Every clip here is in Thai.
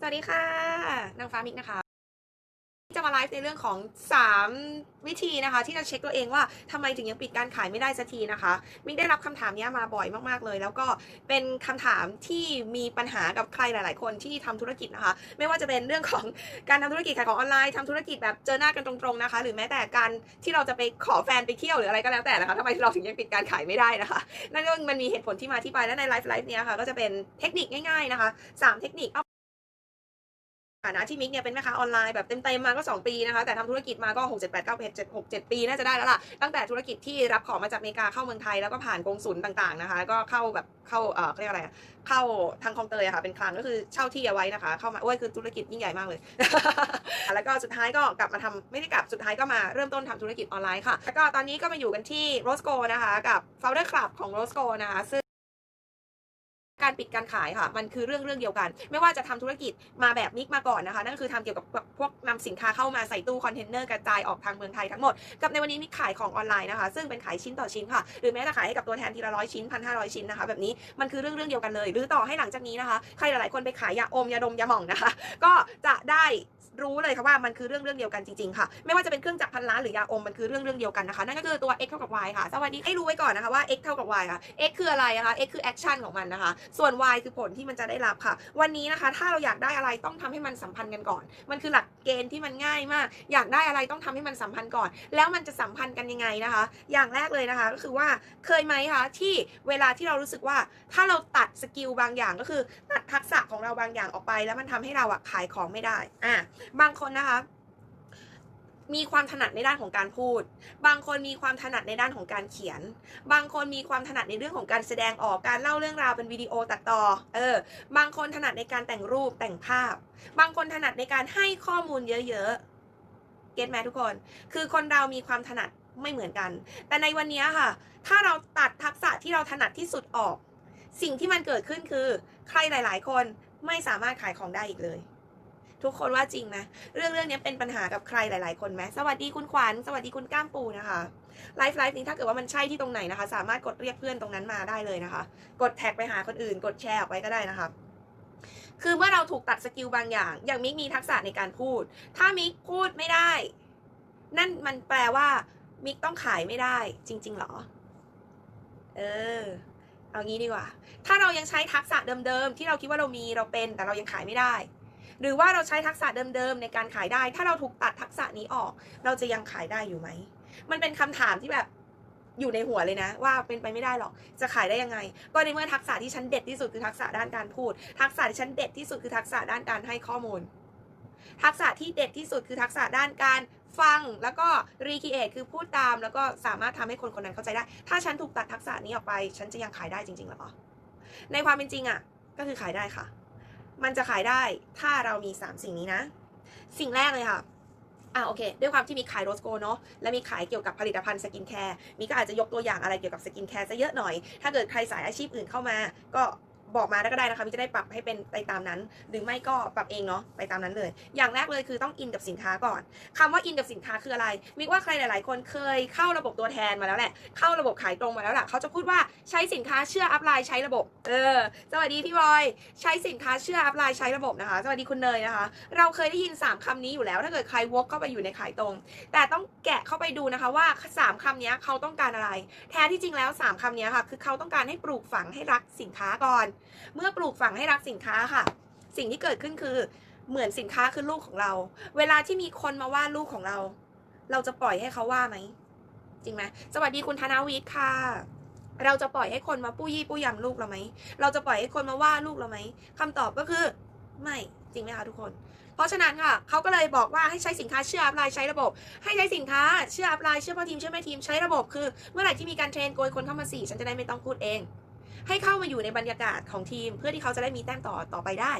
สวัสดีค่ะ นางฟ้ามิกนะคะ จะมาไลฟ์ในเรื่องของ 3 วิธีนะคะ ที่จะเช็คตัวเองว่าทำไมถึงยังปิดการขายไม่ได้สักทีนะคะ มิกได้รับคำถามนี้มาบ่อยมากๆเลย แล้วก็เป็นคำถามที่มีปัญหากับใครหลาย ๆ คนที่ทำธุรกิจนะคะ ไม่ว่าจะเป็นเรื่องของการทำธุรกิจขายของออนไลน์ทำธุรกิจแบบเจอหน้ากันตรง ๆ นะคะ หรือแม้แต่การที่เราจะไปขอแฟนไปเที่ยวหรืออะไรก็แล้วแต่นะคะทำไมเราถึงยังปิดการขายไม่ได้นะคะ นั่นก็มันมีเหตุผลที่มาที่ไปและในไลฟ์ไลฟ์นี้ค่ะก็จะเป็นเทคนิคง่าย ๆ นะคะสามเทคนิค ฐานะที่มิกเนี่ยเป็นแม่ค้าออนไลน์แบบเต็มๆมาก็ 2 ปีนะคะ แต่ทำธุรกิจมาก็ 6 7 8 9 7 6 7 ปีน่าจะได้แล้วล่ะ ตั้งแต่ธุรกิจที่รับของมาจากอเมริกาเข้าเมืองไทยแล้วก็ผ่านกงสุลต่างๆนะคะ ก็เข้าแบบเข้าเออเรียกอะไรอะเข้าทางคลองเตยค่ะเป็นคลังก็คือเช่าที่เอาไว้นะคะ เข้ามาโอ้ยคือธุรกิจยิ่งใหญ่มากเลย แล้วก็สุดท้ายก็กลับมาทำไม่ได้กลับสุดท้ายก็มาเริ่มต้นทำธุรกิจออนไลน์ค่ะแล้วก็ตอนนี้ก็มาอยู่กันที่โรสโกนะคะกับ Founder Club ของโรสโกนะคะซึ่ง การปิดการขายค่ะ มันคือเรื่องเรื่องเดียวกัน ไม่ว่าจะทำธุรกิจมาแบบมิกมาก่อนนะคะ นั่นคือทำเกี่ยวกับพวกนำสินค้าเข้ามาใส่ตู้คอนเทนเนอร์กระจายออกทางเมืองไทยทั้งหมด กับในวันนี้มิกขายของออนไลน์นะคะ ซึ่งเป็นขายชิ้นต่อชิ้นค่ะ หรือแม้แต่ขายให้กับตัวแทนทีละร้อยชิ้นพันห้าร้อยชิ้นนะคะ แบบนี้มันคือเรื่องเรื่องเดียวกันเลย หรือต่อให้หลังจากนี้นะคะ ใครหลายๆคนไปขายยาอมยาดมยาหม่องนะคะ ก็จะได้ รู้เลยค่ะว่ามันคือเรื่องเรื่องเดียวกันจริงๆค่ะ ไม่ว่าจะเป็นเครื่องจักรพันล้านหรือยาอมมันคือเรื่องเรื่องเดียวกันนะคะ นั่นก็คือตัว x เท่ากับ y ค่ะ สวัสดีให้รู้ไว้ก่อนนะคะว่า x เท่ากับ y ค่ะ x คืออะไรนะคะ x คือ action ของมันนะคะ ส่วน y คือผลที่มันจะได้รับค่ะ วันนี้นะคะ ถ้าเราอยากได้อะไรต้องทำให้มันสัมพันธ์กันก่อน มันคือหลักเกณฑ์ที่มันง่ายมาก อยากได้อะไรต้องทำให้มันสัมพันธ์ก่อน แล้วมันจะสัมพันธ์กันยังไงนะคะ อย่างแรกเลยนะคะ ก็คือว่าเคยไหมคะที่เวลาที่เรารู้สึกว่าถ้าเราตัดสกิลบางอย่างก็คือตัดทักษะของเราบางอย่างออกไป แล้วมันทำให้เราอะขายของไม่ได้อะบางคนนะคะ มีความถนัดในด้านของการพูด บางคนมีความถนัดในด้านของการเขียน บางคนมีความถนัดในเรื่องของการแสดงออกการเล่าเรื่องราวเป็นวิดีโอตัดต่อ เออ บางคนถนัดในการแต่งรูปแต่งภาพ บางคนถนัดในการให้ข้อมูลเยอะๆเก็ตไหมทุกคน คือคนเรามีความถนัดไม่เหมือนกัน แต่ในวันนี้ค่ะ ถ้าเราตัดทักษะที่เราถนัดที่สุดออก สิ่งที่มันเกิดขึ้นคือ ใครหลาย ๆ คนไม่สามารถขายของได้อีกเลย ทุกคนว่าจริงไหมเรื่องเรื่องนี้เป็นปัญหากับใครหลาย ๆ คนไหมสวัสดีคุณขวัญสวัสดีคุณก้ามปูนะคะไลฟ์ไลฟ์นี้ถ้าเกิดว่ามันใช่ที่ตรงไหนนะคะ สามารถกดเรียกเพื่อนตรงนั้นมาได้เลยนะคะ กดแท็กไปหาคนอื่น กดแชร์ออกไปก็ได้นะคะคือเมื่อเราถูกตัดสกิลบางอย่าง อย่างมิกมีทักษะในการพูด ถ้ามิกพูดไม่ได้ นั่นมันแปลว่ามิกต้องขายไม่ได้ จริง ๆ หรอ เออ เอางี้ดีกว่า ถ้าเรายังใช้ทักษะเดิม ๆ ที่เราคิดว่าเรามีเราเป็น แต่เรายังขายไม่ได้ หรือว่าเราใช้ทักษะเดิมๆในการขายได้ ถ้าเราถูกตัดทักษะนี้ออก เราจะยังขายได้อยู่ไหม มันเป็นคำถามที่แบบอยู่ในหัวเลยนะ ว่าเป็นไปไม่ได้หรอกจะขายได้ยังไง ก็ในเมื่อทักษะที่ฉันเด็ดที่สุดคือทักษะด้านการพูด ทักษะที่ฉันเด็ดที่สุดคือทักษะด้านการให้ข้อมูล ทักษะที่เด็ดที่สุดคือทักษะด้านการฟังแล้วก็รีคิเอทคือพูดตาม แล้วก็สามารถทำให้คนคนนั้นเข้าใจได้ ถ้าฉันถูกตัดทักษะนี้ออกไป ฉันจะยังขายได้จริงๆหรอในความเป็นจริงอะ่ะ ก็คือขายได้ค่ะ มันจะขายได้ถ้าเรามี 3 สิ่งนี้นะ สิ่งแรกเลยค่ะอ่าโอเคด้วยความที่มีขายโรสโกเนาะและมีขายเกี่ยวกับผลิตภัณฑ์สกินแคร์มีก็อาจจะยกตัวอย่างอะไรเกี่ยวกับสกินแคร์ซะเยอะหน่อย ถ้าเกิดใครสายอาชีพอื่นเข้ามา ก็ บอกมาได้ก็ได้นะคะมิจะได้ปรับให้เป็นไปตามนั้น หรือไม่ก็ปรับเองเนาะไปตามนั้นเลย อย่างแรกเลยคือต้องอินกับสินค้าก่อนคำว่าอินกับสินค้าคืออะไรมิว่าใครหลาย ๆ คนเคยเข้าระบบตัวแทนมาแล้วแหละ เข้าระบบขายตรงมาแล้วแหละเขาจะพูดว่าใช้สินค้าเชื่ออัพไลน์ใช้ระบบ เออสวัสดีพี่บอยใช้สินค้าเชื่ออัพไลน์ใช้ระบบนะคะสวัสดีคุณเนยนะคะ เราเคยได้ยิน 3คำนี้อยู่แล้ว ถ้าเกิดใครวกเข้าไปอยู่ในขายตรง แต่ต้องแกะเข้าไปดูนะคะว่า 3คำนี้เขาต้องการอะไร แท้ที่จริงแล้ว 3คำนี้ค่ะคือเขาต้องการให้ปลูกฝังให้รักสินค้าก่อนเมื่อปลูกฝังให้รักสินค้าค่ะ สิ่งที่เกิดขึ้นคือเหมือนสินค้าคือลูกของเรา เวลาที่มีคนมาว่าลูกของเรา เราจะปล่อยให้เขาว่าไหม จริงไหมสวัสดีคุณธนาวิทย์ค่ะ เราจะปล่อยให้คนมาปู้ยี่ปู้ยำลูกเราไหม เราจะปล่อยให้คนมาว่าลูกเราไหมคำตอบก็คือ ไม่จริงไหมคะทุกคน เพราะฉะนั้นค่ะเขาก็เลยบอกว่าให้ใช้สินค้าเชื่ออัพไลน์ใช้ระบบ ให้ใช้สินค้าเชื่ออัพไลน์เชื่อพ่อทีมเชื่อแม่ทีมใช้ระบบคือ เมื่อไหร่ที่มีการเทรนโกยคนเข้ามาสี่ฉันจะได้ไม่ต้องพูดเอง ให้เข้ามาอยู่ในบรรยากาศของทีม เพื่อที่เขาจะได้มีแต้มต่อต่อไปได้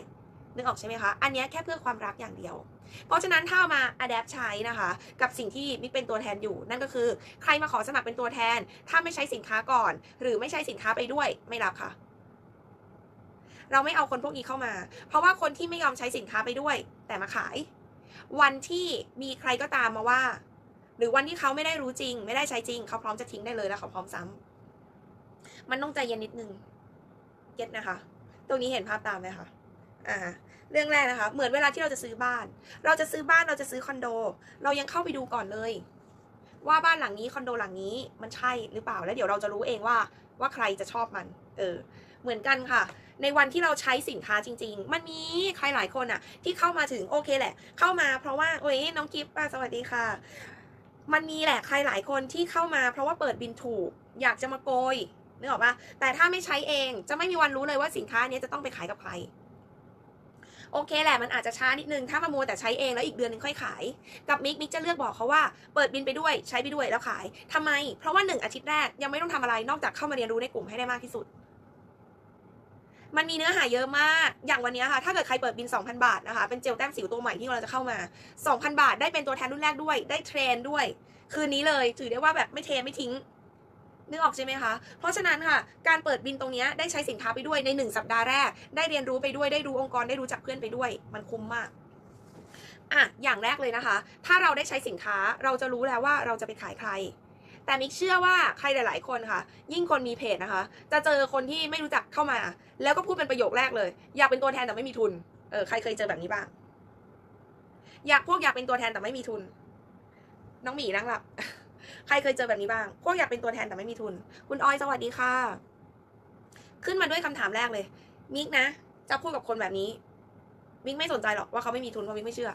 นึกออกใช่ไหมคะ อันนี้แค่เพื่อความรักอย่างเดียว เพราะฉะนั้นถ้าเอามา adapt ใช้นะคะ กับสิ่งที่มิกเป็นตัวแทนอยู่ นั่นก็คือใครมาขอสมัครเป็นตัวแทน ถ้าไม่ใช้สินค้าก่อน หรือไม่ใช้สินค้าไปด้วยไม่รับค่ะ เราไม่เอาคนพวกนี้เข้ามา เพราะว่าคนที่ไม่ยอมใช้สินค้าไปด้วย แต่มาขาย วันที่มีใครก็ตามมาว่า หรือวันที่เขาไม่ได้รู้จริง ไม่ได้ใช้จริง เขาพร้อมจะทิ้งได้เลยแล้วเขาพร้อมซ้ำ มันต้องใจเย็นนิดนึงเก็ตนะคะ ตรงนี้เห็นภาพตามไหมคะอ่าเรื่องแรกนะคะ เหมือนเวลาที่เราจะซื้อบ้าน เราจะซื้อบ้านเราจะซื้อคอนโด เรายังเข้าไปดูก่อนเลย ว่าบ้านหลังนี้คอนโดหลังนี้มันใช่หรือเปล่าแล้วเดี๋ยวเราจะรู้เองว่าว่าใครจะชอบมัน เออ เหมือนกันค่ะ ในวันที่เราใช้สินค้าจริง ๆ มันมีใครหลายคนอะที่เข้ามาถึงโอเคแหละ เข้ามาเพราะว่าโอ้ยน้องกิฟต์ป้าสวัสดีค่ะ มันมีแหละใครหลายคนที่เข้ามา เพราะว่าเปิดบินถูก อยากจะมาโกย นึกออกปะแต่ถ้าไม่ใช้เองจะไม่มีวันรู้เลยว่าสินค้าเนี้ยจะต้องไปขายกับใคร โอเคแหละมันอาจจะช้านิดนึง ถ้ามามัวแต่ใช้เองแล้วอีกเดือนนึงค่อยขาย กับมิกมิกจะเลือกบอกเขาว่าเปิดบินไปด้วยใช้ไปด้วยแล้วขายทำไม เพราะว่าหนึ่งอาทิตย์แรกยังไม่ต้องทำอะไรนอกจากเข้ามาเรียนรู้ในกลุ่มให้ได้มากที่สุดมันมีเนื้อหาเยอะมาก อย่างวันนี้ค่ะ ถ้าเกิดใครเปิดบิน 2,000 บาทนะคะ เป็นเจลแต้มสิวตัวใหม่ที่กำลังจะเข้ามา 2,000 บาท ได้เป็นตัวแทนรุ่นแรกด้วย ได้เทรนด้วย คืนนี้เลย ถือได้ว่าแบบไม่เทไม่ทิ้ง นึกออกใช่ไหมคะ เพราะฉะนั้นค่ะ การเปิดบินตรงนี้ได้ใช้สินค้าไปด้วยในหนึ่งสัปดาห์แรก ได้เรียนรู้ไปด้วยได้รู้องค์กรได้รู้จักเพื่อนไปด้วย มันคุ้มมากอะอย่างแรกเลยนะคะ ถ้าเราได้ใช้สินค้าเราจะรู้แล้วว่าเราจะไปขายใคร แต่มิกเชื่อว่าใครหลาย ๆ คนค่ะ ยิ่งคนมีเพจนะคะ จะเจอคนที่ไม่รู้จักเข้ามา แล้วก็พูดเป็นประโยคแรกเลย อยากเป็นตัวแทนแต่ไม่มีทุนเออใครเคยเจอแบบนี้บ้าง อยากพวกอยากเป็นตัวแทนแต่ไม่มีทุน น้องหมีนั่งหลับ ใครเคยเจอแบบนี้บ้าง พวกอยากเป็นตัวแทนแต่ไม่มีทุน คุณออยสวัสดีค่ะ ขึ้นมาด้วยคำถามแรกเลย มิกนะ จะพูดกับคนแบบนี้ มิกไม่สนใจหรอกว่าเขาไม่มีทุนเพราะมิกไม่เชื่อ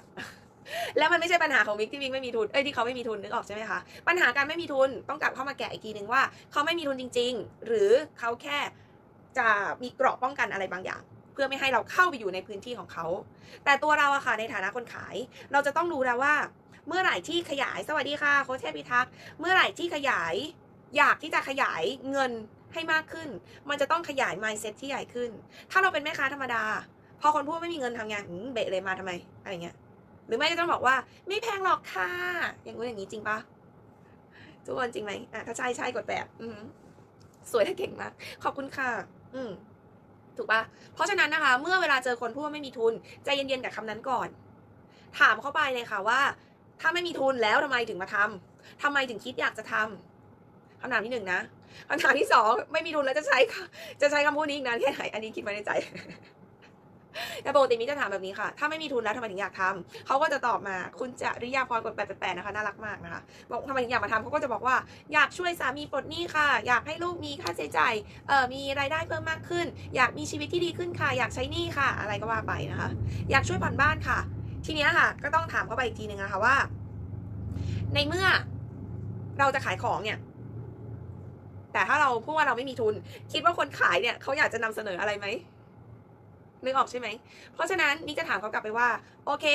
แล้วมันไม่ใช่ปัญหาของมิกที่มิกไม่มีทุน เอ้ยที่เขาไม่มีทุนนึกออกใช่ไหมคะ ปัญหาการไม่มีทุนต้องกลับเข้ามาแกะอีกทีหนึ่งว่า เขาไม่มีทุนจริง ๆ หรือเขาแค่จะมีเกราะป้องกันอะไรบางอย่างเพื่อไม่ให้เราเข้าไปอยู่ในพื้นที่ของเขา แต่ตัวเราอะค่ะในฐานะคนขาย เราจะต้องรู้แล้วว่า เมื่อไหร่ที่ขยาย สวัสดีค่ะโค้ชเทพิทักษ์เมื่อไหร่ที่ขยาย อยากที่จะขยายเงินให้มากขึ้น มันจะต้องขยาย mindset ที่ใหญ่ขึ้น ถ้าเราเป็นแม่ค้าธรรมดา พอคนพูดไม่มีเงินทำงานเบะเลยมาทำไม อะไรเงี้ย หรือไม่ก็ต้องบอกว่า ไม่แพงหรอกค่ะ อย่างงู้นอย่างนี้จริงปะทุกคนจริงไหมอะถ้าใช่ใช่กดแบบ อืสวยและเก่งมาก ขอบคุณค่ะ อืมถูกปะเพราะฉะนั้นนะคะ เมื่อเวลาเจอคนพูดว่าไม่มีทุน ใจเย็นๆกับคำนั้นก่อน ถามเข้าไปเลยค่ะว่า ถ้าไม่มีทุนแล้วทำไมถึงมาทำทำไมถึงคิดอยากจะทำคำถามที่หนึ่งนะคำถามที่สองไม่มีทุนแล้วจะใช้จะใช้คำพูดนี้อีกนานแค่ไหนอันนี้คิดไว้ในใจแต่ปกติมิจะถามแบบนี้ค่ะ ถ้าไม่มีทุนแล้วทำไมถึงอยากทำเขาก็จะตอบมา คุณจะริยาพรกดแปดแปดนะคะน่ารักมากนะคะ บอกทำไมถึงอยากมาทำเขาก็จะบอกว่าอยากช่วยสามีปลดหนี้ค่ะ อยากให้ลูกมีค่าใช้จ่าย เอ่อ มีรายได้เพิ่มมากขึ้น อยากมีชีวิตที่ดีขึ้นค่ะ อยากใช้หนี้ค่ะ อะไรก็ว่าไปนะคะ อยากช่วยผ่อนบ้านค่ะ ทีนี้ค่ะ ก็ต้องถามเขาไปอีกทีหนึ่งนะคะว่า ในเมื่อเราจะขายของเนี่ย แต่ถ้าเราพูดว่าเราไม่มีทุน คิดว่าคนขายเนี่ยเขาอยากจะนำเสนออะไรไหมนึกออกใช่ไหม เพราะฉะนั้นนี่จะถามเขากลับไปว่า โอเค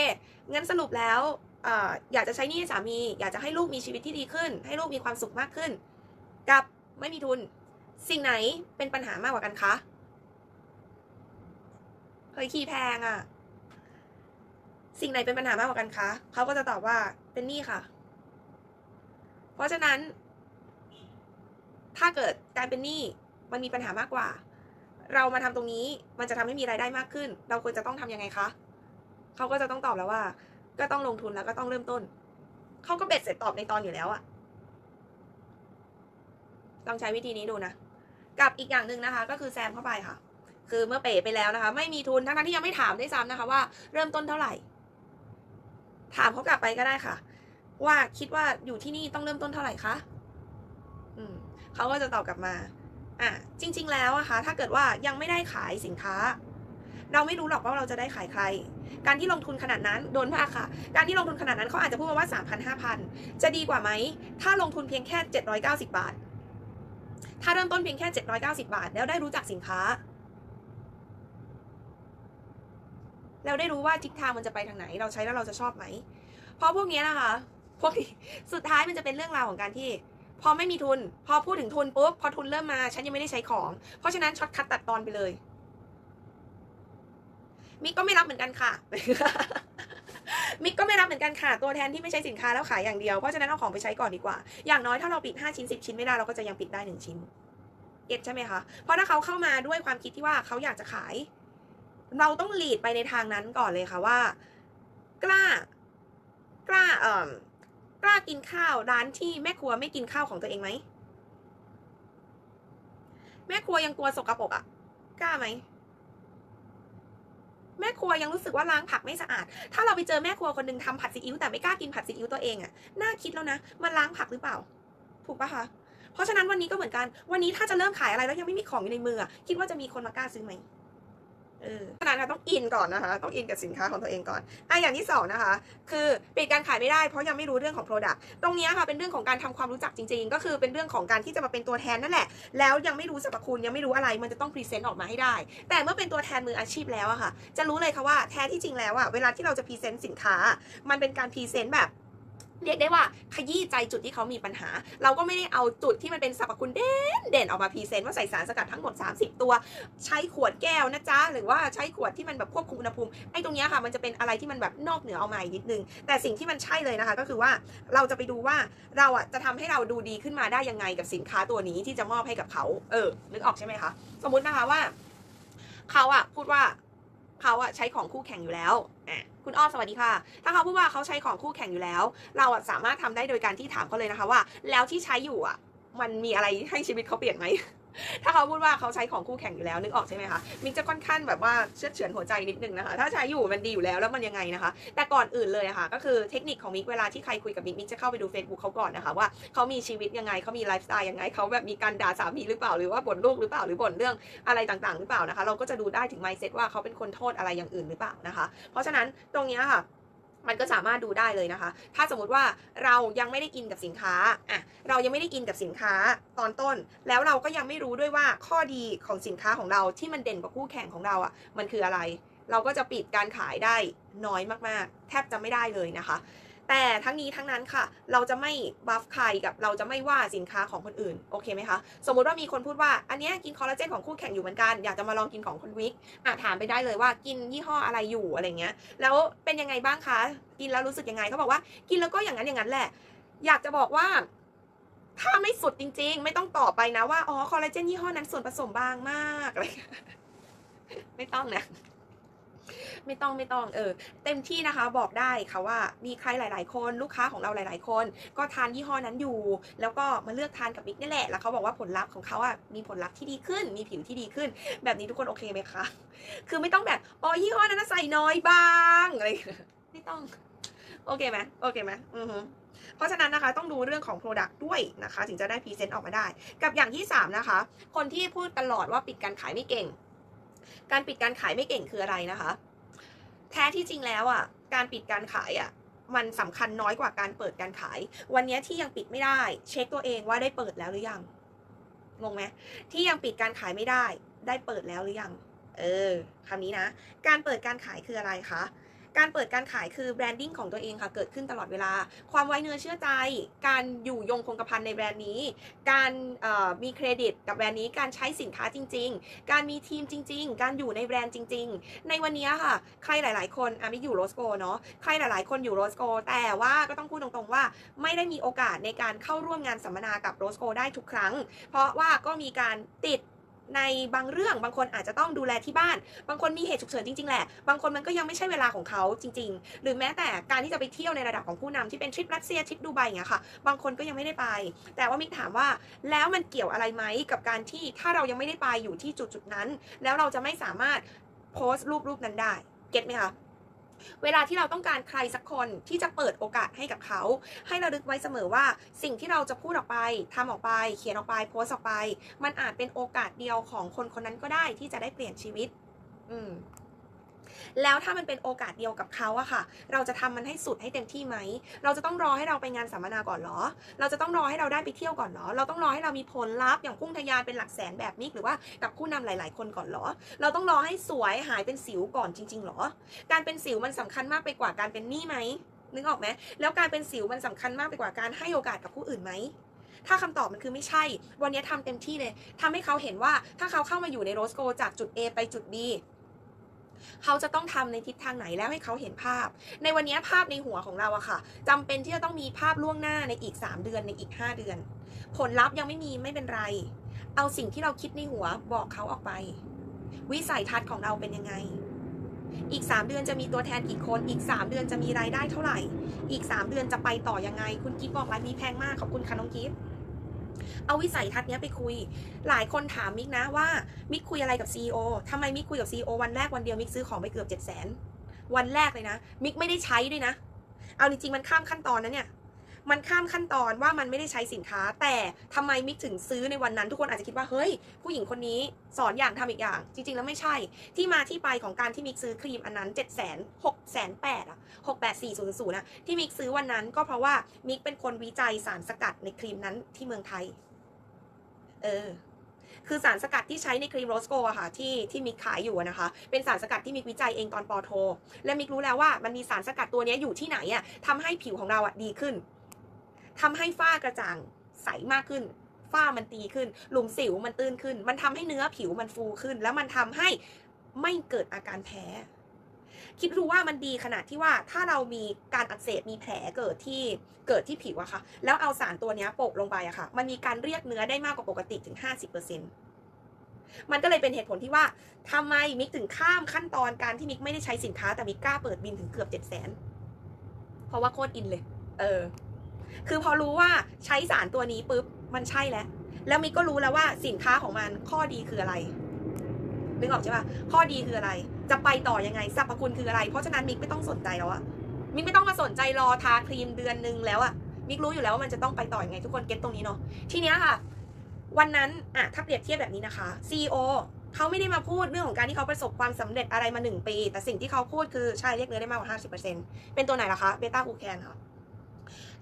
งั้นสรุปแล้วอออยากจะใช้หนี้ให้สามี อยากจะให้ลูกมีชีวิตที่ดีขึ้น ให้ลูกมีความสุขมากขึ้น กับไม่มีทุน สิ่งไหนเป็นปัญหามากกว่ากันคะเฮ้ยขี้แพงอะ สิ่งไหนเป็นปัญหามากกว่ากันคะเขาก็จะตอบว่าเป็นหนี้ค่ะ เพราะฉะนั้น ถ้าเกิดการเป็นหนี้มันมีปัญหามากกว่า เรามาทำตรงนี้มันจะทำให้มีรายได้มากขึ้น เราควรจะต้องทำยังไงคะเขาก็จะต้องตอบแล้วว่า ก็ต้องลงทุนแล้วก็ต้องเริ่มต้นเขาก็เบ็ดเสร็จตอบในตอนอยู่แล้วอะลองใช้วิธีนี้ดูนะ กับอีกอย่างหนึ่งนะคะ ก็คือแซมเข้าไปค่ะ คือเมื่อเป๋ไปแล้วนะคะ ไม่มีทุนทั้งๆที่ยังไม่ถามได้ซ้ำนะคะว่าเริ่มต้นเท่าไหร่ ถามเขากลับไปก็ได้ค่ะ ว่าคิดว่าอยู่ที่นี่ต้องเริ่มต้นเท่าไหร่คะอืมเขาก็จะตอบกลับมา อะจริง ๆ แล้วอะคะถ้าเกิดว่ายังไม่ได้ขายสินค้า เราไม่รู้หรอกว่าเราจะได้ขายใคร การที่ลงทุนขนาดนั้นโดนมากค่ะ การที่ลงทุนขนาดนั้นเขาอาจจะพูดมาว่าสามพันห้าพันจะดีกว่าไหม ถ้าลงทุนเพียงแค่เจ็ดร้อยเก้าสิบาท ถ้าเริ่มต้นเพียงแค่เจ็ดร้อยเก้าสิบาท แล้วได้รู้จักสินค้า แล้วได้รู้ว่าทิศทางมันจะไปทางไหน เราใช้แล้วเราจะชอบไหม เพราะพวกนี้นะคะ พวกนี้สุดท้ายมันจะเป็นเรื่องราวของการที่ พอไม่มีทุน พอพูดถึงทุนปุ๊บพอทุนเริ่มมาฉันยังไม่ได้ใช้ของ เพราะฉะนั้นช็อตคัดตัดตอนไปเลยมิกก็ไม่รับเหมือนกันค่ะ มิกก็ไม่รับเหมือนกันค่ะ ตัวแทนที่ไม่ใช้สินค้าแล้วขายอย่างเดียว เพราะฉะนั้นเอาของไปใช้ก่อนดีกว่า อย่างน้อยถ้าเราปิด 5 ชิ้น 10 ชิ้นไม่ได้เราก็จะยังปิดได้ 1 ชิ้น เก็ตใช่ไหมคะ เพราะถ้าเขาเข้ามาด้วยความคิดที่ว่าเขาอยากจะขาย เราต้องหลีดไปในทางนั้นก่อนเลยค่ะว่า กล้ากล้าเอ่อกล้ากินข้าวร้านที่แม่ครัวไม่กินข้าวของตัวเองไหมแม่ครัวยังกลัวสกรปรกอะ่ะ กล้าไหมแม่ครัวยังรู้สึกว่าล้างผักไม่สะอาด ถ้าเราไปเจอแม่ครัวคนหนึ่งทำผัดซีอิ๊วแต่ไม่กล้ากินผัดซีอิ๊วตัวเองอะน่าคิดแล้วนะมันล้างผักหรือเปล่า ถูกปะคะเพราะฉะนั้นวันนี้ก็เหมือนกัน วันนี้ถ้าจะเริ่มขายอะไรแล้วยังไม่มีของอยู่ในมืออะคิดว่าจะมีคนมากล้าซื้อไหม เออฉะนั้นนะต้องอินก่อนนะคะ ต้องอินกับสินค้าของตัวเองก่อนอะอย่างที่สองนะคะ คือปิดการขายไม่ได้เพราะยังไม่รู้เรื่องของ Product ตรงนี้ค่ะเป็นเรื่องของการทำความรู้จักจริง ๆ ก็คือเป็นเรื่องของการที่จะมาเป็นตัวแทนนั่นแหละ แล้วยังไม่รู้สรรพคุณยังไม่รู้อะไร มันจะต้องพรีเซนต์ออกมาให้ได้ แต่เมื่อเป็นตัวแทนมืออาชีพแล้วอะค่ะ จะรู้เลยค่ะว่าแท้ที่จริงแล้วอะเวลาที่เราจะพรีเซนต์สินค้า มันเป็นการพรีเซนต์แบบ เรียกได้ว่าขยี้ใจจุดที่เขามีปัญหา เราก็ไม่ได้เอาจุดที่มันเป็นสรรพคุณเด่นเด่นออกมาพรีเซนต์ว่าใส่สารสกัดทั้งหมด 30 ตัว ใช้ขวดแก้วนะจ๊ะหรือว่าใช้ขวดที่มันแบบควบคุมอุณหภูมิไอ้ตรงเนี้ยค่ะมันจะเป็นอะไรที่มันแบบนอกเหนือเอามาอีกนิดนึง แต่สิ่งที่มันใช่เลยนะคะ ก็คือว่าเราจะไปดูว่าเราอะจะทำให้เราดูดีขึ้นมาได้ยังไงกับสินค้าตัวนี้ที่จะมอบให้กับเขา เออนึกออกใช่ไหมคะสมมุตินะคะว่าเขาอะพูดว่า เขาอะใช้ของคู่แข่งอยู่แล้วอะคุณอ้อสวัสดีค่ะ ถ้าเขาพูดว่าเขาใช้ของคู่แข่งอยู่แล้ว เราอะสามารถทำได้โดยการที่ถามเขาเลยนะคะว่า แล้วที่ใช้อยู่อะมันมีอะไรให้ชีวิตเขาเปลี่ยนไหม ถ้าเขาพูดว่าเขาใช้ของคู่แข่งอยู่แล้วนึกออกใช่ไหมคะมิกจะค่อนข้างแบบว่าเชื่อเฉือนหัวใจนิดนึงนะคะ ถ้าใช้อยู่มันดีอยู่แล้วแล้วมันยังไงนะคะ แต่ก่อนอื่นเลยะค่ะก็คือเทคนิคของมิกเวลาที่ใครคุยกับมิกมิกจะเข้าไปดู Facebook เขาก่อนนะคะว่าเขามีชีวิตยังไงเขามีไลฟ์สไตล์ยังไงเขาแบบมีการด่าสามีหรือเปล่าหรือว่าบ่นลูกหรือเปล่าหรือบ่นเรื่องอะไรต่างๆ หรือเปล่านะคะ เราก็จะดูได้ถึง mindset ว่าเขาเป็นคนโทษอะไรอย่างอื่นหรือเปล่านะคะ เพราะฉะนั้นตรงนี้ค่ะ มันก็สามารถดูได้เลยนะคะ ถ้าสมมติว่าเรายังไม่ได้อินกับสินค้าอะเรายังไม่ได้อินกับสินค้าตอนต้น แล้วเราก็ยังไม่รู้ด้วยว่าข้อดีของสินค้าของเราที่มันเด่นกว่าคู่แข่งของเราอะ มันคืออะไร เราก็จะปิดการขายได้น้อยมากๆ แทบจะไม่ได้เลยนะคะ แต่ทั้งนี้ทั้งนั้นค่ะ เราจะไม่บัฟใครกับเราจะไม่ว่าสินค้าของคนอื่น โอเคไหมคะ สมมุติว่ามีคนพูดว่า อันนี้กินคอลลาเจนของคู่แข่งอยู่เหมือนกัน อยากจะมาลองกินของคนวิกอะถามไปได้เลยว่ากินยี่ห้ออะไรอยู่อะไรเงี้ย แล้วเป็นยังไงบ้างคะ กินแล้วรู้สึกยังไงเขาบอกว่า กินแล้วก็อย่างนั้นอย่างนั้นแหละ อยากจะบอกว่า ถ้าไม่สุดจริง ๆ ไม่ต้องต่อไปนะว่า อ๋อ คอลลาเจนยี่ห้อนั้นส่วนผสมบางมากอะไรเงี้ยไม่ต้องนะ ไม่ต้องไม่ต้องเออเต็มที่นะคะบอกได้ค่ะว่ามีใครหลาย ๆ คนลูกค้าของเราหลาย ๆ คน ก็ทานยี่ห้อนั้นอยู่ แล้วก็มาเลือกทานกับมิกนี่แหละแล้วเขาบอกว่าผลลัพธ์ของเขาอะมีผลลัพธ์ที่ดีขึ้น มีผิวที่ดีขึ้น แบบนี้ทุกคนโอเคไหมคะคือไม่ต้องแบบอ๋อยี่ห้อนั้นใส่น้อยบ้างอะไรอย่างเงี้ยไม่ต้องโอเคไหมโอเคไหมอือฮึเพราะฉะนั้นนะคะต้องดูเรื่องของ Product ด้วยนะคะ ถึงจะได้พรีเซนต์ออกมาได้ กับอย่างที่ 3 นะคะ คนที่พูดตลอดว่าปิดการขายไม่เก่ง การปิดการขายไม่เก่งคืออะไรนะคะ แท้ที่จริงแล้วอะ การปิดการขายอะ มันสำคัญน้อยกว่าการเปิดการขาย วันนี้ที่ยังปิดไม่ได้ เช็คตัวเองว่าได้เปิดแล้วหรือยังงงไหมที่ยังปิดการขายไม่ได้ ได้เปิดแล้วหรือยัง เออคำนี้นะ การเปิดการขายคืออะไรคะ การเปิดการขายคือแบรนดิ้งของตัวเองค่ะเกิดขึ้นตลอดเวลา ความไว้เนื้อเชื่อใจ การอยู่ยงคงกระพันในแบรนด์นี้ การมีเครดิตกับแบรนด์นี้การใช้สินค้าจริง ๆ การมีทีมจริง ๆ การอยู่ในแบรนด์จริง ๆ ในวันนี้ค่ะ ใครหลาย ๆ คนอะไม่อยู่โรสโกเนาะใครหลาย ๆ คนอยู่โรสโกแต่ว่าก็ต้องพูดตรงๆว่า ไม่ได้มีโอกาสในการเข้าร่วมงานสัมมนากับโรสโกได้ทุกครั้ง เพราะว่าก็มีการติด ในบางเรื่องบางคนอาจจะต้องดูแลที่บ้าน บางคนมีเหตุฉุกเฉินจริงๆแหละ บางคนมันก็ยังไม่ใช่เวลาของเขาจริง ๆ หรือแม้แต่การที่จะไปเที่ยวในระดับของผู้นำที่เป็นทริปรัสเซียทริปดูไบอย่างเงี้ยค่ะ บางคนก็ยังไม่ได้ไป แต่ว่ามิกถามว่าแล้วมันเกี่ยวอะไรไหมกับการที่ถ้าเรายังไม่ได้ไปอยู่ที่จุดจุดๆนั้น แล้วเราจะไม่สามารถโพสต์รูปรูปนั้นได้ เก็ตไหมคะ เวลาที่เราต้องการใครสักคนที่จะเปิดโอกาสให้กับเขา ให้ระลึกไว้เสมอว่าสิ่งที่เราจะพูดออกไปทำออกไป เขียนออกไปโพสออกไป มันอาจเป็นโอกาสเดียวของคนคนนั้นก็ได้ที่จะได้เปลี่ยนชีวิต อืม แล้วถ้ามันเป็นโอกาสเดียวกับเขาอะค่ะ เราจะทำมันให้สุดให้เต็มที่ไหม เราจะต้องรอให้เราไปงานสัมมนาก่อนเหรอ เราจะต้องรอให้เราได้ไปเที่ยวก่อนเหรอ เราต้องรอให้เรามีผลลัพธ์อย่างพุ่งทะยานเป็นหลักแสนแบบนี้หรือว่ากับผู้นำหลาย ๆ คนก่อนเหรอ เราต้องรอให้สวยหายเป็นสิวก่อนจริงๆเหรอ การเป็นสิวมันสำคัญมากไปกว่าการเป็นหนี้ไหมนึกออกไหมแล้วการเป็นสิวมันสำคัญมากไปกว่าการให้โอกาสกับผู้อื่นไหมถ้าคำตอบมันคือไม่ใช่ วันนี้ทำเต็มที่เลยทำให้เขาเห็นว่าถ้าเขาเข้ามาอยู่ในโรสโกจากจุด A ไปจุด B เขาจะต้องทำในทิศทางไหนแล้วให้เขาเห็นภาพ ในวันนี้ภาพในหัวของเราอะค่ะจำเป็นที่จะต้องมีภาพล่วงหน้าในอีก 3 เดือนในอีก 5 เดือน ผลลัพธ์ยังไม่มีไม่เป็นไร เอาสิ่งที่เราคิดในหัวบอกเขาออกไป วิสัยทัศน์ของเราเป็นยังไง อีก 3 เดือนจะมีตัวแทนกี่คน อีก 3 เดือนจะมีรายได้เท่าไหร่ อีก 3 เดือนจะไปต่อยังไง คุณกิฟบอกไลฟ์นี้แพงมากขอบคุณค่ะน้องกิฟ เอาวิสัยทัศน์เนี้ยไปคุย หลายคนถามมิกนะว่ามิกคุยอะไรกับ CEO ทำไมมิกคุยกับ CEO วันแรกวันเดียวมิกซื้อของไปเกือบเจ็ดแสนวันแรกเลยนะ มิกไม่ได้ใช้ด้วยนะ เอาจริงๆมันข้ามขั้นตอนนะเนี่ย มันข้ามขั้นตอนว่ามันไม่ได้ใช้สินค้า แต่ทำไมมิกถึงซื้อในวันนั้นทุกคนอาจจะคิดว่าเฮ้ย ผู้หญิงคนนี้สอนอย่างทำอีกอย่าง จริง ๆ แล้วไม่ใช่ ที่มาที่ไปของการที่มิกซื้อครีมอันนั้น7 0 0 0 0 0 6 8 0 0อะ6 8 4 0 0นย์ศูนย์นะที่มิกซื้อวันนั้นก็เพราะว่ามิกเป็นคนวิจัยสารสกัดในครีมนั้นที่เมืองไทย เออคือสารสกัดที่ใช้ในครีมโรสโกอะค่ะที่ที่มิกขายอยู่นะคะ เป็นสารสกัดที่มิกวิจัยเองตอนปอโท และมิกรู้แล้วว่ามันมีสารสกัดตัวนี้อยู่ที่ไหนอะทำให้ผิวของเราอะดีขึ้น ทำให้ฝ้ากระจ่างใสมากขึ้น ฝ้ามันตีขึ้น หลุมสิวมันตื้นขึ้น มันทำให้เนื้อผิวมันฟูขึ้น แล้วมันทำให้ไม่เกิดอาการแพ้ คิดดูว่ามันดีขนาดที่ว่าถ้าเรามีการอักเสบมีแผลเกิดที่เกิดที่ผิวอะค่ะ แล้วเอาสารตัวนี้โปะลงไปอะค่ะ มันมีการเรียกเนื้อได้มากกว่าปกติถึง 50%มันก็เลยเป็นเหตุผลที่ว่าทำไมมิกถึงข้ามขั้นตอนการที่มิกไม่ได้ใช้สินค้าแต่มิกกล้าเปิดบินถึงเกือบ7 0 0 0 0 0เพราะว่าโคตรอินเลย เออ คือพอรู้ว่าใช้สารตัวนี้ปุ๊บมันใช่แล้ว แล้วมิกก็รู้แล้วว่าสินค้าของมันข้อดีคืออะไรนึกออกใช่ปะข้อดีคืออะไร จะไปต่อยังไงสรรพคุณคืออะไร เพราะฉะนั้นมิกไม่ต้องสนใจแล้วอะมิกไม่ต้องมาสนใจรอทาครีมเดือนนึงแล้วอะมิกรู้อยู่แล้วว่ามันจะต้องไปต่อยังไงทุกคนเก็ตตรงนี้เนาะทีเนี้ยค่ะ วันนั้นอะถ้าเปรียบเทียบแบบนี้นะคะ CEO เขาไม่ได้มาพูดเรื่องของการที่เขาประสบความสำเร็จอะไรมาหนึ่งปี แต่สิ่งที่เขาพูดคือใช่เรียกเนื้อได้มากกว่า 50%เป็นตัวไหนล่ะคะเบต้ากูแคนค่ะ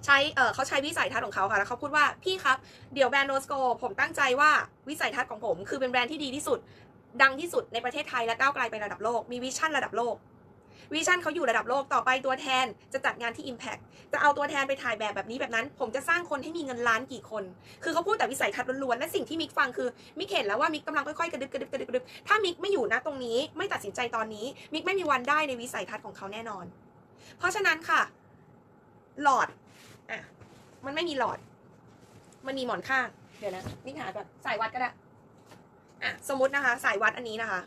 ใช้เเขาใช้วิสัยทัศน์ของเขาค่ะ แล้วเขาพูดว่าพี่ครับ เดี๋ยวแบรนด์โนสโกผมตั้งใจว่าวิสัยทัศน์ของผม คือเป็นแบรนด์ที่ดีที่สุด ดังที่สุดในประเทศไทยและก้าวไกลไประดับโลก มีวิชั่นระดับโลก วิชั่นเขาอยู่ระดับโลกต่อไปตัวแทนจะจัดงานที่ Impact จะเอาตัวแทนไปถ่ายแบบแบบนี้แบบนั้น ผมจะสร้างคนให้มีเงินล้านกี่คน คือเขาพูดแต่วิสัยทัศน์ล้วนๆและสิ่งที่มิกฟังคือมิกเห็นแล้วว่ามิกกำลังค่อยๆกระดึบกระดึบกระดึบกระดึบถ้ามิกไม่อยู่นะตรงนี้ไม่ตัดสินใจตอนนี้มิกไม่มีวันได้ในวิสัยทัศน์ของเขาแน่นอน เพราะฉะนั้นค่ะ หลอด อะ มันไม่มีหลอด มันมีหมอนข้าง เดี๋ยวนะมิกหาแบบสายวัดก็ได้ อะ สมมตินะคะ สายวัดอันนี้นะคะ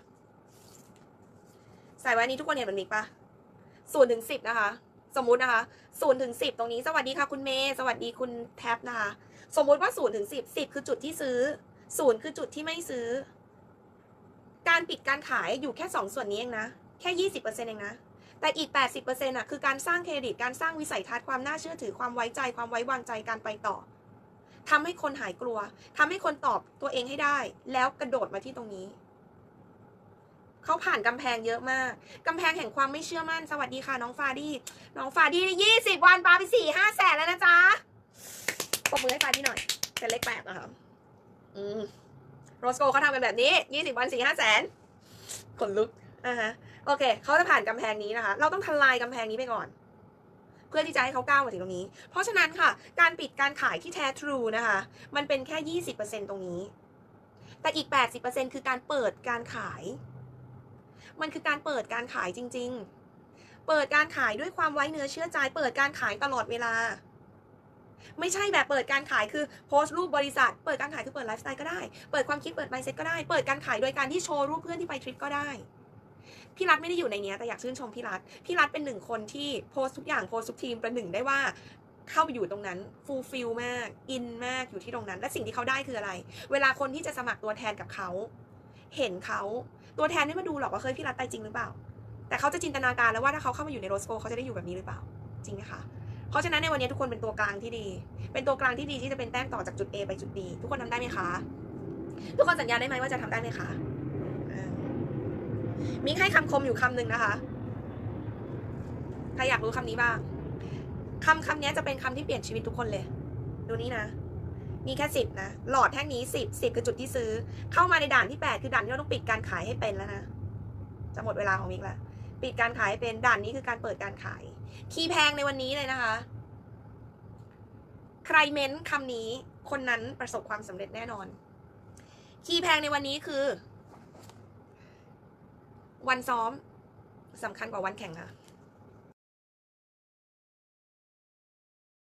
สายวัดนี้ทุกคนเห็นมันมิกปะศูนย์ถึงสิบนะคะ สมมุตินะคะศูนย์ถึงสิบตรงนี้ สวัสดีค่ะคุณเมย์ สวัสดีคุณแท็บนะคะ สมมุติว่าศูนย์ถึงสิบสิบคือจุดที่ซื้อ ศูนย์คือจุดที่ไม่ซื้อ การปิดการขายอยู่แค่สองส่วนนี้เองนะ แค่ยี่สิบเปอร์เซ็นต์เองนะ แต่อีก 80%อะคือการสร้างเครดิตการสร้างวิสัยทัศน์ความน่าเชื่อถือความไว้ใจความไว้วางใจการไปต่อทำให้คนหายกลัวทำให้คนตอบตัวเองให้ได้ แล้วกระโดดมาที่ตรงนี้เขาผ่านกำแพงเยอะมาก กำแพงแห่งความไม่เชื่อมั่น สวัสดีค่ะน้องฟาดี้ น้องฟาดี้ยี่สิบวันปาไปสี่ห้าแสนแล้วนะจ๊ะปรบมือให้ฟาดี้หน่อย เป็นเลขแปดนะคะอืมโรสโกเขาทำกันแบบนี้ยี่สิบวันสี่ห้าแสนขนลุกอ่าฮะ โอเคเขาจะผ่านกำแพงนี้นะคะ เราต้องทลายกำแพงนี้ไปก่อน เพื่อที่จะให้เขาก้าวมาถึงตรงนี้ เพราะฉะนั้นค่ะ การปิดการขายที่แท้ทรูนะคะ มันเป็นแค่ 20%ตรงนี้ แต่อีก 80%คือการเปิดการขาย มันคือการเปิดการขายจริง ๆ เปิดการขายด้วยความไว้เนื้อเชื่อใจ เปิดการขายตลอดเวลา ไม่ใช่แบบเปิดการขายคือโพสต์รูปบริษัท เปิดการขายคือเปิดไลฟ์สไตล์ก็ได้ เปิดความคิดเปิดไมซ์เซ็ตก็ได้ เปิดการขายโดยการที่โชว์รูปเพื่อนที่ไปทริปก็ได้ พี่รัฐไม่ได้อยู่ในนี้แต่อยากชื่นชมพี่รัฐพี่รัฐเป็นหนึ่งคนที่โพสทุกอย่างโพสทุกทีมประหนึ่งได้ว่าเข้าไปอยู่ตรงนั้นฟูลฟิลมาก อินมากอยู่ที่ตรงนั้น และสิ่งที่เขาได้คืออะไร เวลาคนที่จะสมัครตัวแทนกับเขา เห็นเขาตัวแทนไม่มาดูหรอกว่าเคยพี่รัฐไปจริงหรือเปล่า แต่เขาจะจินตนาการแล้วว่าถ้าเขาเข้ามาอยู่ในโรสโกเขาจะได้อยู่แบบนี้หรือเปล่า จริงไหมคะเพราะฉะนั้นในวันนี้ทุกคนเป็นตัวกลางที่ดี เป็นตัวกลางที่ดีที่จะเป็นแต้มต่อจากจุด A ไปจุด B ทุกคนทำได้ไหมคะ ทุกคนสัญญาได้ไหมว่าจะทำได้ไหมคะอ่า มิกให้คำคมอยู่คำหนึ่งนะคะ ใครอยากรู้คำนี้บ้างคำคำนี้จะเป็นคำที่เปลี่ยนชีวิตทุกคนเลย ดูนี่นะ มีแค่สิบนะ หลอดแท่งนี้สิบสิบคือจุดที่ซื้อ เข้ามาในด่านที่แปดคือด่านที่เราต้องปิดการขายให้เป็นแล้วนะ จะหมดเวลาของมิกแล้ว ปิดการขายให้เป็นด่านนี้คือการเปิดการขาย คีย์แพงในวันนี้เลยนะคะ ใครเม้นคำนี้ คนนั้นประสบความสำเร็จแน่นอน คีย์แพงในวันนี้คือ วันซ้อมสำคัญกว่าวันแข่งค่ะ